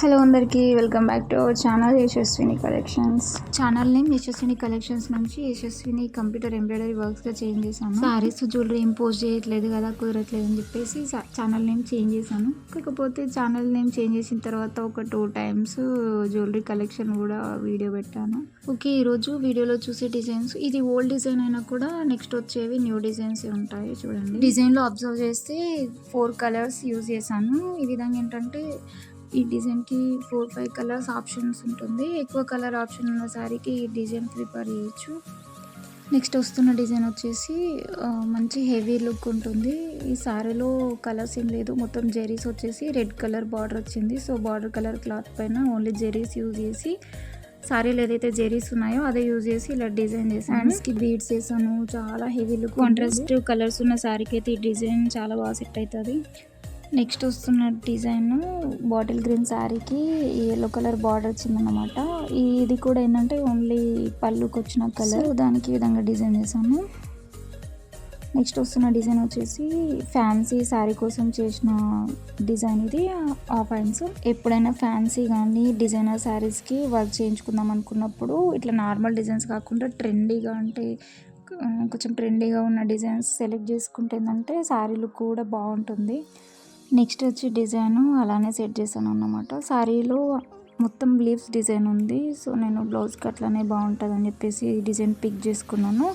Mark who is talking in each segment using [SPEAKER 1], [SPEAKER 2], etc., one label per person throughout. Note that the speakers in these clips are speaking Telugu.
[SPEAKER 1] హలో అందరికీ welcome back to our channel Yashaswini collections. Channel name Yashaswini collections నుంచి యశస్విని కంప్యూటర్ ఎంబ్రాయిడరీ వర్క్స్గా చేంజ్ చేశాను. సారీస్ జ్యువెలరీ ఏం పోస్ట్ చేయట్లేదు కదా కుదరట్లేదు అని చెప్పేసి ఛానల్ నేమ్ చేంజ్ చేశాను. కాకపోతే ఛానల్ నేమ్ చేంజ్ చేసిన తర్వాత ఒక టూ టైమ్స్ జ్యువెలరీ కలెక్షన్ కూడా వీడియో పెట్టాను. ఓకే ఈరోజు వీడియోలో చూసే డిజైన్స్ ఇది ఓల్డ్ డిజైన్ అయినా కూడా నెక్స్ట్ వచ్చేవి న్యూ డిజైన్స్ ఉంటాయి చూడండి. డిజైన్లో అబ్జర్వ్ చేస్తే ఫోర్ కలర్స్ యూజ్ చేశాను. ఈ విధంగా ఏంటంటే ఈ డిజైన్కి ఫోర్ ఫైవ్ కలర్స్ ఆప్షన్స్ ఉంటుంది. ఎక్కువ కలర్ ఆప్షన్ ఉన్న శారీకి ఈ డిజైన్ ప్రిపేర్ చేయొచ్చు. నెక్స్ట్ వస్తున్న డిజైన్ వచ్చేసి మంచి హెవీ లుక్ ఉంటుంది. ఈ శారీలో కలర్స్ ఏం లేదు. మొత్తం జెరీస్ వచ్చేసి రెడ్ కలర్ బార్డర్ వచ్చింది. సో బార్డర్ కలర్ క్లాత్ పైన ఓన్లీ జెరీస్ యూజ్ చేసి శారీలు ఏదైతే జెరీస్ ఉన్నాయో అదే యూజ్ చేసి ఇలా డిజైన్ చేసాను హ్యాండ్స్కి బీడ్స్ వేసాను. చాలా హెవీ లుక్ కాంట్రాస్ట్ కలర్స్ ఉన్న శారీకి అయితే ఈ డిజైన్ చాలా బాగా సెట్ అవుతుంది. నెక్స్ట్ వస్తున్న డిజైన్ బాటిల్ గ్రీన్ శారీకి ఎల్లో కలర్ బార్డర్ వచ్చిందన్నమాట. ఇది కూడా ఏంటంటే ఓన్లీ పళ్ళుకి వచ్చిన కలర్. దానికి ఈ విధంగా డిజైన్ చేశాను. నెక్స్ట్ వస్తున్న డిజైన్ వచ్చేసి ఫ్యాన్సీ శారీ కోసం చేసిన డిజైన్ ఇది. ఆఫ్ హ్యాండ్స్ ఎప్పుడైనా ఫ్యాన్సీ కానీ డిజైనర్ శారీస్కి వర్క్ చేయించుకుందాం అనుకున్నప్పుడు ఇట్లా నార్మల్ డిజైన్స్ కాకుండా ట్రెండీగా అంటే కొంచెం ట్రెండీగా ఉన్న డిజైన్స్ సెలెక్ట్ చేసుకుంటే ఏంటంటే శారీ లుక్ కూడా బాగుంటుంది. నెక్స్ట్ వచ్చి డిజైన్ అలానే సెట్ చేశాను అన్నమాట. శారీలో మొత్తం లీవ్స్ డిజైన్ ఉంది. సో నేను బ్లౌజ్కి అట్లానే బాగుంటుంది అని చెప్పేసి ఈ డిజైన్ పిక్ చేసుకున్నాను.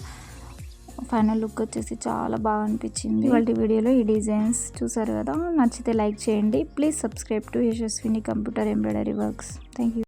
[SPEAKER 1] ఫైనల్ లుక్ వచ్చేసి చాలా బాగా అనిపించింది. వాళ్ళ వీడియోలో ఈ డిజైన్స్ చూసారు కదా? నచ్చితే లైక్ చేయండి. Please subscribe to Yashaswini computer embroidery works. Thank you